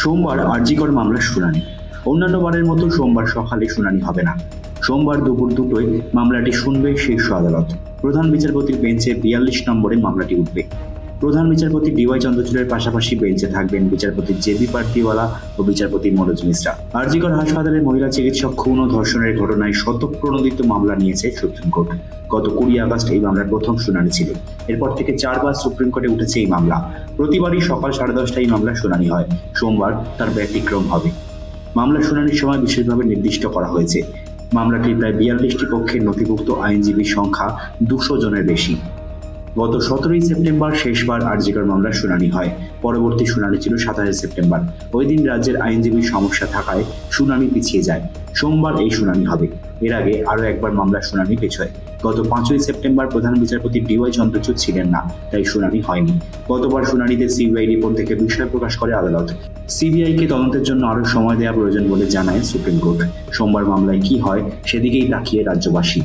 সোমবার আরজিকর মামলার শুনানি। অন্যান্য বারের মতো সোমবার সকালে শুনানি হবে না। সোমবার দুপুর দুটোয় মামলাটি শুনবে শীর্ষ আদালত। প্রধান বিচারপতির বেঞ্চে বিয়াল্লিশ নম্বরে মামলাটি উঠবে। প্রধান বিচারপতি ডিওয়াই চন্দ্রচূড়ের পাশাপাশি বেঞ্চে থাকবেন বিচারপতি জেবি পার্তিওয়ালা ও বিচারপতি মনোজ মিশ্রা। আরজিকর হাসপাতালে মহিলা চিকিৎসক খুন ও ধর্ষণের ঘটনায় শতপ্রণোদিত মামলা নিয়েছে সুপ্রিম কোর্ট। গত কুড়ি আগস্ট এই মামলার প্রথম শুনানি ছিল। এরপর থেকে চারবার সুপ্রিম কোর্টে উঠেছে এই মামলা। প্রতিবারই সকাল সাড়ে দশটায় এই মামলার শুনানি হয়। সোমবার তার ব্যতিক্রম হবে। মামলার শুনানির সময় বিশেষভাবে নির্দিষ্ট করা হয়েছে। মামলাটি প্রায় বিয়াল্লিশটি পক্ষের নথিভুক্ত আইনজীবীর সংখ্যা দুশো জনের বেশি। গত সতেরোই সেপ্টেম্বর শেষবার আরজিকর মামলার শুনানি হয়। পরবর্তী শুনানি ছিল সাতাশে সেপ্টেম্বর। ওই দিন রাজ্যের আইনজীবীর সমস্যা থাকায় শুনানি পিছিয়ে যায়। সোমবার এই শুনানি হবে। এর আগে আরও একবার মামলার শুনানি পেছোয় গত পাঁচই সেপ্টেম্বর প্রধান বিচারপতি ডিওয়াই চন্দ্রচূড় ছিলেন না, তাই শুনানি হয়নি। গতবার শুনানিতে সিবিআই রিপোর্ট থেকে বিষয় প্রকাশ করে আদালত। সিবিআইকে তদন্তের জন্য আরও সময় দেওয়া প্রয়োজন বলে জানায় সুপ্রিম কোর্ট। সোমবার মামলায় কি হয় সেদিকেই তাকিয়ে রাজ্যবাসী।